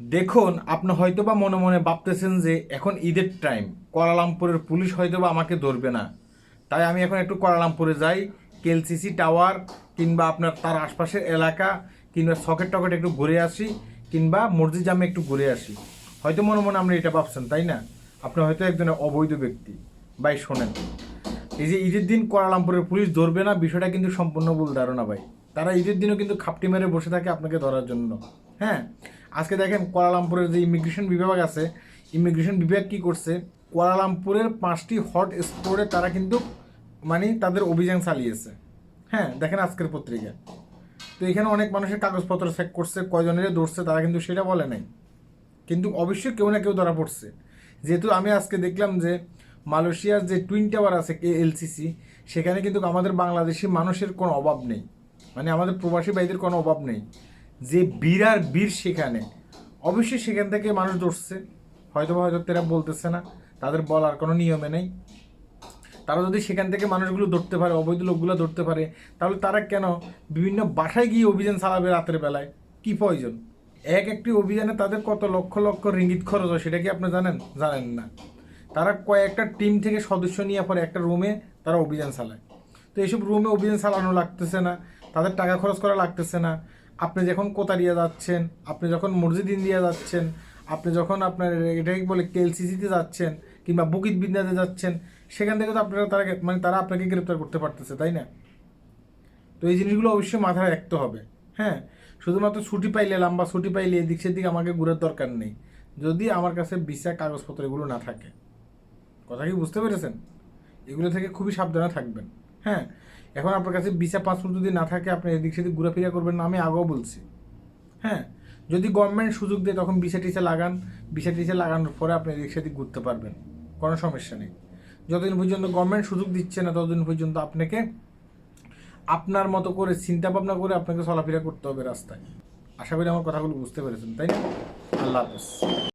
দেখুন, আপনি হয়তো বা মনে মনে ভাবতেছেন যে এখন ঈদের টাইম কোয়ালালামপুরের পুলিশ হয়তো বা আমাকে ধরবে না। তাই আমি এখন একটু কোয়ালালামপুরে যাই, কেলসিসি টাওয়ার কিংবা আপনার তার আশপাশের এলাকা কিংবা সকেট টকেট একটু ঘুরে আসি কিংবা মসজিদ জামে একটু ঘুরে আসি। হয়তো মনে মনে আপনি এটা ভাবছেন, তাই না? আপনি হয়তো একজন অবৈধ ব্যক্তি। ভাই, শোনেন, এই যে ঈদের দিন কোয়ালালামপুরের পুলিশ ধরবে না, বিষয়টা কিন্তু সম্পূর্ণ ভুল ধারণা ভাই। তারা ঈদের দিনও কিন্তু খাপটি মেরে বসে থাকে আপনাকে ধরার জন্য। হ্যাঁ? আজকে দেখেন কোয়ালালামপুরের যে ইমিগ্রেশন বিভাগ আছে, ইমিগ্রেশন বিভাগ কি করছে? কোয়ালালামপুরের পাঁচটি হট স্পটে তারা কিন্তু মানে তাদের অভিযান চালিয়েছে। হ্যাঁ দেখেন আজকের পত্রিকা। তো এখানে অনেক মানুষের কাগজপত্র চেক করছে, কয়জনের ধরছে, তারা কিন্তু সেটা বলে নাই। কিন্তু অবশ্যই কেউ না কেউ ধরা পড়ছে। যেহেতু আমি আজকে দেখলাম যে মালয়েশিয়ার যে টুইন টাওয়ার আছে এলসিসি সেখানে কিন্তু আমাদের বাংলাদেশি মানুষের কোনো অভাব নেই। মানে আমাদের প্রবাসী ভাইদের কোনো অভাব নেই। যে বীর আর বীর সেখানে, অবশ্যই সেখান থেকে মানুষ ধরছে হয়তো বা হয়তো তারা বলতেছে না, তাদের বলার কোনো নিয়মে নেই। তারা যদি সেখান থেকে মানুষগুলো ধরতে পারে, অবৈধ লোকগুলো ধরতে পারে, তাহলে তারা কেন বিভিন্ন বাসায় গিয়ে অভিযান চালাবে রাতের বেলায়? কি প্রয়োজন? এক একটি অভিযানে তাদের কত লক্ষ লক্ষ রিঙ্গিত খরচ হয় সেটা কি আপনি জানেন? জানেন না। তারা কয়েকটা টিম থেকে সদস্য নিয়ে পরে একটা রুমে তারা অভিযান চালায়। তো এইসব রুমে অভিযান চালানো লাগতেছে না, তাদের টাকা খরচ করা লাগতেছে না। আপনি যখন কোতারিয়া যাচ্ছেন, আপনি যখন মসজিদ ইন্ডিয়া যাচ্ছেন, আপনি যখন আপনার এটাকে বলে, কেএলসিসিতে যাচ্ছেন কিংবা বুকিত বিদ্যাতে যাচ্ছেন, সেখান থেকে তো আপনারা তারা মানে তারা আপনাকে গ্রেপ্তার করতে পারতেছে, তাই না? তো এই জিনিসগুলো অবশ্যই মাথায় রাখতে হবে হ্যাঁ? শুধুমাত্র ছুটি পাইলে লম্বা ছুটি পাইলে এদিক সেদিক আমাকে ঘুরার দরকার নেই। যদি আমার কাছে ভিসা কাগজপত্র এগুলো না থাকে, কথা কি বুঝতে পেরেছেন? এগুলো থেকে খুবই সাবধানে থাকবেন। হ্যাঁ এখন আপনার কাছে ভিসা পাসপোর্ট যদি না থাকে, আপনি এদিক সেদিক ঘোরাফেরা করবেন না, আমি আগেও বলছি। হ্যাঁ যদি গভর্নমেন্ট সুযোগ দেয়, তখন ভিসা টিসা লাগান। ভিসা টিসা লাগানোর পরে আপনি এদিক সেদিক ঘুরতে পারবেন, কোনো সমস্যা নেই। যতদিন পর্যন্ত গভর্নমেন্ট সুযোগ দিচ্ছে না, ততদিন পর্যন্ত আপনাকে, আপনার মতো করে চিন্তা ভাবনা করে আপনাকে চলাফেরা করতে হবে রাস্তায়। আশা করি আমার কথাগুলো বুঝতে পেরেছেন, তাই না? আল্লাহ হাফেজ।